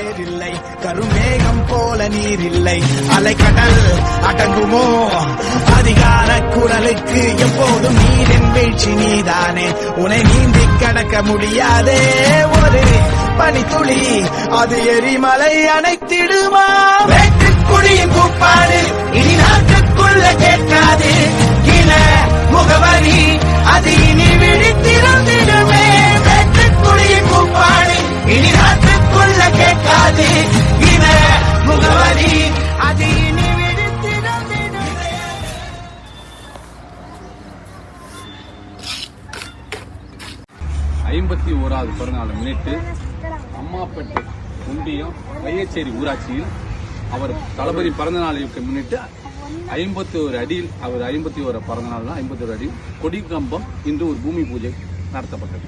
வேறில்லை கருமேகம் போல நீர் இல்லை அலைக்கடல் அடங்குமோ? அதிகார குரலுக்கு எப்போதும் நீரின் வீழ்ச்சி நீதானே. உனை நீந்தி கடக்க முடியாதே ஒரு பனித்துளி. அது எரிமலை அணைத்திடுமா? ஐம்பத்தி ஓராவது பிறந்தநாளை முன்னிட்டு அம்மாப்பேட்டை ஒன்றியம் வையச்சேரி ஊராட்சியில் அவர் தளபதி பிறந்த நாளை முன்னிட்டு ஐம்பத்தி ஒரு அடியில் அவர் ஐம்பத்தி ஒரு பிறந்த நாள் ஐம்பத்தி ஒரு அடி கொடி கம்பம் இன்று ஒரு பூமி பூஜை நடத்தப்பட்டது.